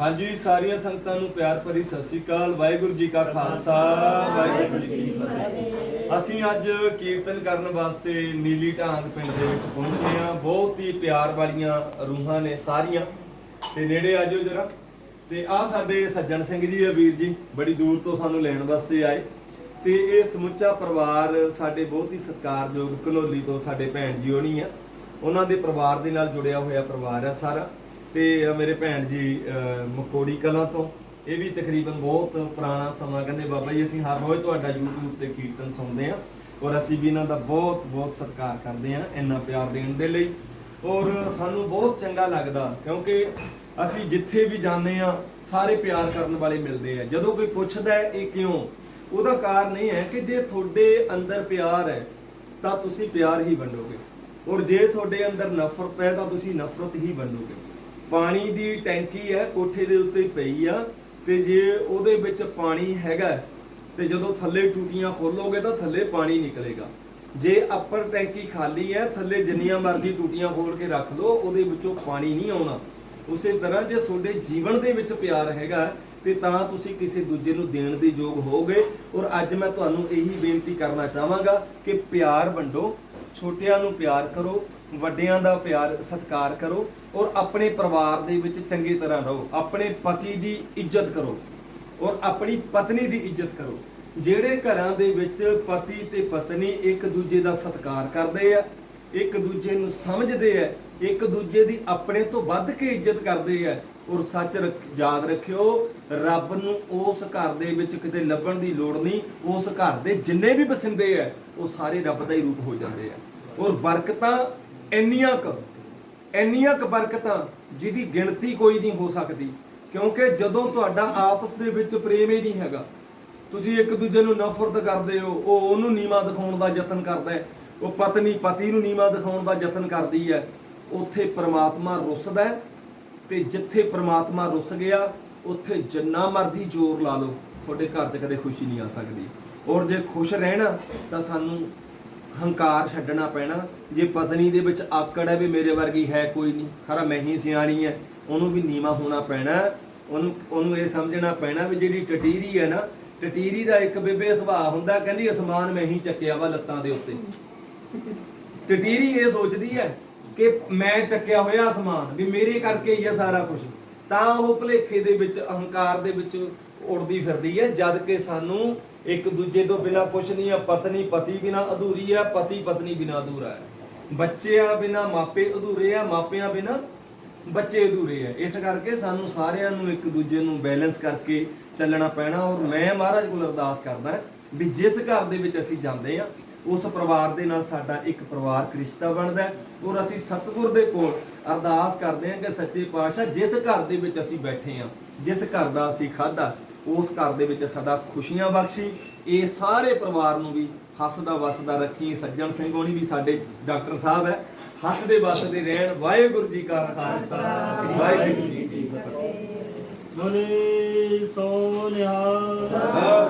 ਹਾਂਜੀ, ਸਾਰੀਆਂ ਸੰਗਤਾਂ ਨੂੰ ਪਿਆਰ ਭਰੀ ਸਤਿ ਸ੍ਰੀ ਅਕਾਲ। ਵਾਹਿਗੁਰੂ ਜੀ ਕਾ ਖਾਲਸਾ, ਵਾਹਿਗੁਰੂ ਜੀ ਕੀ ਫਤਿਹ। ਅਸੀਂ ਅੱਜ ਕੀਰਤਨ ਕਰਨ ਵਾਸਤੇ ਨੀਲੀ ਢਾਂਗ ਪਿੰਡ ਦੇ ਵਿੱਚ ਪਹੁੰਚੇ ਹਾਂ। ਬਹੁਤ ਹੀ ਪਿਆਰ ਵਾਲੀਆਂ ਰੂਹਾਂ ਨੇ ਸਾਰੀਆਂ। ਤੇ ਨੇੜੇ ਆ ਜਾਓ ਜਰਾ। ਤੇ ਆ ਸਾਡੇ ਸੱਜਣ ਸਿੰਘ ਜੀ ਆ ਵੀਰ ਜੀ, ਬੜੀ ਦੂਰ ਤੋਂ ਸਾਨੂੰ ਲੈਣ ਵਾਸਤੇ ਆਏ। ਤੇ ਇਹ ਸਮੁੱਚਾ ਪਰਿਵਾਰ ਸਾਡੇ ਬਹੁਤ ਹੀ ਸਤਿਕਾਰਯੋਗ ਕਲੋਲੀ ਤੋਂ ਸਾਡੇ ਭੈਣ ਜੀ ਹੋਣੀ ਆ। ਉਹਨਾਂ ਦੇ ਪਰਿਵਾਰ ਦੇ ਨਾਲ ਜੁੜਿਆ ਹੋਇਆ ਪਰਿਵਾਰ ਆ ਸਾਰਾ। ਤੇ ਅ, ਮੇਰੇ ਭੈਣ ਜੀ ਅ, ਮਕੋੜੀ ਕਲਾਂ ਤੋਂ। ਇਹ ਵੀ ਤਕਰੀਬਨ ਬਹੁਤ ਪੁਰਾਣਾ ਸਮਾਂ ਕਹਿੰਦੇ ਬਾਬਾ ਜੀ ਅਸੀਂ ਹਰ ਰੋਜ਼ ਤੁਹਾਡਾ YouTube ਤੇ ਕੀਰਤਨ ਸੁਣਦੇ ਆ ਔਰ ਅਸੀਂ ਵੀ ਇਹਨਾਂ ਦਾ ਬਹੁਤ ਬਹੁਤ ਸਤਿਕਾਰ ਕਰਦੇ ਆ ਇੰਨਾ ਪਿਆਰ ਦੇਣ ਦੇ ਲਈ। ਔਰ ਸਾਨੂੰ ਬਹੁਤ ਚੰਗਾ ਲੱਗਦਾ ਕਿਉਂਕਿ ਅਸੀਂ ਜਿੱਥੇ ਵੀ ਜਾਂਦੇ ਆ ਸਾਰੇ ਪਿਆਰ ਕਰਨ ਵਾਲੇ ਮਿਲਦੇ ਆ। ਜਦੋਂ ਕੋਈ ਪੁੱਛਦਾ ਹੈ ਇਹ ਕਿਉਂ? ਉਹਦਾ ਕਾਰਨ ਇਹ ਹੈ ਕਿ ਜੇ ਤੁਹਾਡੇ ਅੰਦਰ ਪਿਆਰ ਹੈ ਤਾਂ ਤੁਸੀਂ ਪਿਆਰ ਹੀ ਵੰਡੋਗੇ। ਔਰ ਜੇ ਤੁਹਾਡੇ ਅੰਦਰ ਨਫ਼ਰਤ ਹੈ ਤਾਂ ਤੁਸੀਂ ਨਫ਼ਰਤ ਹੀ ਵੰਡੋਗੇ। ਪਾਣੀ ਦੀ ਟੈਂਕੀ ਹੈ, ਕੋਠੇ ਦੇ ਉੱਤੇ ਪਈ ਆ ਤੇ ਜੇ ਉਹਦੇ ਵਿੱਚ ਪਾਣੀ ਹੈਗਾ ਤੇ ਜਦੋਂ ਥੱਲੇ ਟੂਟੀਆਂ ਖੋਲੋਗੇ ਤਾਂ ਥੱਲੇ ਪਾਣੀ ਨਿਕਲੇਗਾ। ਜੇ ਅੱਪਰ ਟੈਂਕੀ ਖਾਲੀ ਹੈ, ਥੱਲੇ ਜਿੰਨੀਆਂ ਮਰਜ਼ੀ ਟੂਟੀਆਂ ਖੋਲ ਕੇ ਰੱਖ ਲਓ, ਉਹਦੇ ਵਿੱਚੋਂ ਪਾਣੀ ਨਹੀਂ ਆਉਣਾ। ਉਸੇ ਤਰ੍ਹਾਂ ਜੇ ਤੁਹਾਡੇ ਜੀਵਨ ਦੇ ਵਿੱਚ ਪਿਆਰ ਹੈਗਾ ਤੇ ਤਾਂ ਤੁਸੀਂ ਕਿਸੇ ਦੂਜੇ ਨੂੰ ਦੇਣ ਦੇ ਯੋਗ ਹੋਗੇ ਔਰ ਅੱਜ ਮੈਂ ਤੁਹਾਨੂੰ ਇਹੀ ਬੇਨਤੀ ਕਰਨਾ ਚਾਹਾਂਗਾ ਕਿ ਪਿਆਰ ਵੰਡੋ ਛੋਟਿਆਂ ਨੂੰ ਪਿਆਰ ਕਰੋ, ਵੱਡਿਆਂ ਦਾ ਪਿਆਰ, ਸਤਿਕਾਰ ਕਰੋ ਔਰ ਆਪਣੇ ਪਰਿਵਾਰ ਦੇ ਵਿੱਚ ਚੰਗੀ ਤਰ੍ਹਾਂ ਰਹੋ, ਆਪਣੇ ਪਤੀ ਦੀ ਇੱਜ਼ਤ ਕਰੋ ਔਰ ਆਪਣੀ ਪਤਨੀ ਦੀ ਇੱਜ਼ਤ ਕਰੋ। ਜਿਹੜੇ ਘਰਾਂ ਦੇ ਵਿੱਚ ਪਤੀ ਤੇ ਪਤਨੀ ਇੱਕ ਦੂਜੇ ਦਾ ਸਤਿਕਾਰ ਕਰਦੇ ਆ, ਇੱਕ ਦੂਜੇ ਨੂੰ ਸਮਝਦੇ ਆ, ਇੱਕ ਦੂਜੇ ਦੀ ਆਪਣੇ ਤੋਂ ਵੱਧ ਕੇ ਇੱਜ਼ਤ ਕਰਦੇ ਆ ਔਰ ਸੱਚ ਰੱਖ- ਯਾਦ ਰੱਖਿਓ, ਰੱਬ ਨੂੰ ਉਸ ਘਰ ਦੇ ਵਿੱਚ ਕਿਤੇ ਲੱਭਣ ਦੀ ਲੋੜ ਨਹੀਂ, ਉਸ ਘਰ ਦੇ ਜਿੰਨੇ ਵੀ ਵਸਿੰਦੇ ਆ, ਉਹ ਸਾਰੇ ਰੱਬ ਦਾ ਹੀ ਰੂਪ ਹੋ ਜਾਂਦੇ ਆ। ਔਰ ਬਰਕਤਾਂ ਇੰਨੀਆਂ ਕੁ ਇੰਨੀਆਂ ਕੁ ਬਰਕਤਾਂ ਜਿਹਦੀ ਗਿਣਤੀ ਕੋਈ ਨਹੀਂ ਹੋ ਸਕਦੀ, ਕਿਉਂਕਿ ਜਦੋਂ ਤੁਹਾਡਾ ਆਪਸ ਦੇ ਵਿੱਚ ਪ੍ਰੇਮ ਹੀ ਨਹੀਂ ਹੈਗਾ, ਤੁਸੀਂ ਇੱਕ ਦੂਜੇ ਨੂੰ ਨਫ਼ਰਤ ਕਰਦੇ ਹੋ, ਉਹ ਉਹਨੂੰ ਨੀਵਾ ਦਿਖਾਉਣ ਦਾ ਯਤਨ ਕਰਦਾ ਹੈ, ਉਹ ਪਤਨੀ ਪਤੀ ਨੂੰ ਨੀਵਾ ਦਿਖਾਉਣ ਦਾ ਯਤਨ ਕਰਦੀ ਹੈ, ਉੱਥੇ ਪ੍ਰਮਾਤਮਾ ਰੁੱਸਦਾ ਹੈ ਤੇ ਜਿੱਥੇ ਪ੍ਰਮਾਤਮਾ ਰੁੱਸ ਗਿਆ ਉੱਥੇ ਜਿੰਨਾ ਮਰਜ਼ੀ ਜ਼ੋਰ ਲਾ ਲਓ ਤੁਹਾਡੇ ਘਰ 'ਚ ਕਦੇ ਖੁਸ਼ੀ ਨਹੀਂ ਆ ਸਕਦੀ। ਔਰ ਜੇ ਖੁਸ਼ ਰਹਿਣਾ ਤਾਂ ਸਾਨੂੰ ਹੰਕਾਰ ਛੱਡਣਾ ਪੈਣਾ। ਜੇ ਪਤਨੀ ਦੇ ਵਿੱਚ ਆਕੜ ਹੈ ਵੀ ਮੇਰੇ ਵਰਗੀ ਹੈ ਕੋਈ ਨਹੀਂ ਖਰਾ ਮੈਂ ਹੀ ਸਿਆਣੀ ਹੈ ਉਹਨੂੰ ਵੀ ਨੀਵਾ ਹੋਣਾ ਪੈਣਾ। ਉਹਨੂੰ ਉਹਨੂੰ ਇਹ ਸਮਝਣਾ ਪੈਣਾ ਵੀ ਜਿਹੜੀ ਟਟੀਰੀ ਹੈ ਨਾ ਟਟੀਰੀ ਦਾ ਇੱਕ ਬੇਬੇ ਸੁਭਾਅ ਹੁੰਦਾ ਕਹਿੰਦੀ ਅਸਮਾਨ ਮੈਂ ਹੀ ਚੱਕਿਆ ਵਾ ਲੱਤਾਂ ਦੇ ਉੱਤੇ। ਟਟੀਰੀ ਇਹ ਸੋਚਦੀ ਹੈ ਕਿ ਮੈਂ ਚੱਕਿਆ ਹੋਇਆ ਅਸਮਾਨ ਵੀ ਮੇਰੇ ਕਰਕੇ ਹੀ ਹੈ ਸਾਰਾ ਕੁਝ ਤਾਂ ਉਹ ਭਲੇਖੇ ਦੇ ਵਿੱਚ, ਅਹੰਕਾਰ ਦੇ ਵਿੱਚ ਉੜਦੀ ਫਿਰਦੀ ਹੈ ਜਦ ਕਿ ਸਾਨੂੰ ਇੱਕ ਦੂਜੇ ਤੋਂ ਬਿਨਾ ਕੁਝ ਨਹੀਂ ਹੈ ਪਤਨੀ ਪਤੀ ਬਿਨਾ ਅਧੂਰੀ ਹੈ ਪਤੀ ਪਤਨੀ ਬਿਨਾ ਅਧੂਰਾ ਹੈ ਬੱਚਿਆਂ ਬਿਨਾ ਮਾਪੇ ਅਧੂਰੇ ਆ, ਮਾਪਿਆਂ ਬਿਨਾ ਬੱਚੇ ਅਧੂਰੇ ਆ। ਇਸ ਕਰਕੇ ਸਾਨੂੰ ਸਾਰਿਆਂ ਨੂੰ ਇੱਕ ਦੂਜੇ ਨੂੰ ਬੈਲੈਂਸ ਕਰਕੇ ਚੱਲਣਾ ਪੈਣਾ ਔਰ ਮੈਂ ਮਹਾਰਾਜ ਕੋਲ ਅਰਦਾਸ ਕਰਦਾ ਵੀ ਜਿਸ ਘਰ ਦੇ ਵਿੱਚ ਅਸੀਂ ਜਾਂਦੇ ਆ ਉਸ ਪਰਿਵਾਰ ਦੇ ਨਾਲ ਸਾਡਾ ਇੱਕ ਪਰਿਵਾਰਕ ਰਿਸ਼ਤਾ ਬਣਦਾ ਹੈ। ਔਰ ਅਸੀਂ ਸਤਿਗੁਰ ਦੇ ਕੋਲ ਅਰਦਾਸ ਕਰਦੇ ਹਾਂ ਕਿ ਸੱਚੇ ਪਾਤਸ਼ਾਹ ਜਿਸ ਘਰ ਦੇ ਵਿੱਚ ਅਸੀਂ ਬੈਠੇ ਆ ਜਿਸ ਘਰ ਦਾ ਅਸੀਂ ਖਾਦਾ ਉਸ ਘਰ ਦੇ ਵਿੱਚ ਸਦਾ ਖੁਸ਼ੀਆਂ ਬਖਸ਼ੀ ਇਹ ਸਾਰੇ ਪਰਿਵਾਰ ਨੂੰ ਵੀ ਹੱਸਦਾ ਵਸਦਾ ਰੱਖੀ ਸੱਜਣ ਸਿੰਘ ਹੋਣੀ ਵੀ ਸਾਡੇ ਡਾਕਟਰ ਸਾਹਿਬ ਹੈ। ਹੱਸਦੇ ਵਸਦੇ ਰਹਿਣ ਵਾਹਿਗੁਰੂ ਜੀ ਕਾ ਖਾਲਸਾ ਵਾਹਿਗੁਰੂ ਜੀ ਕੀ ਫਤਿਹ। ਬੋਲੇ ਸੋ ਨਿਹਾਲ ਸਤਿ ਸ੍ਰੀ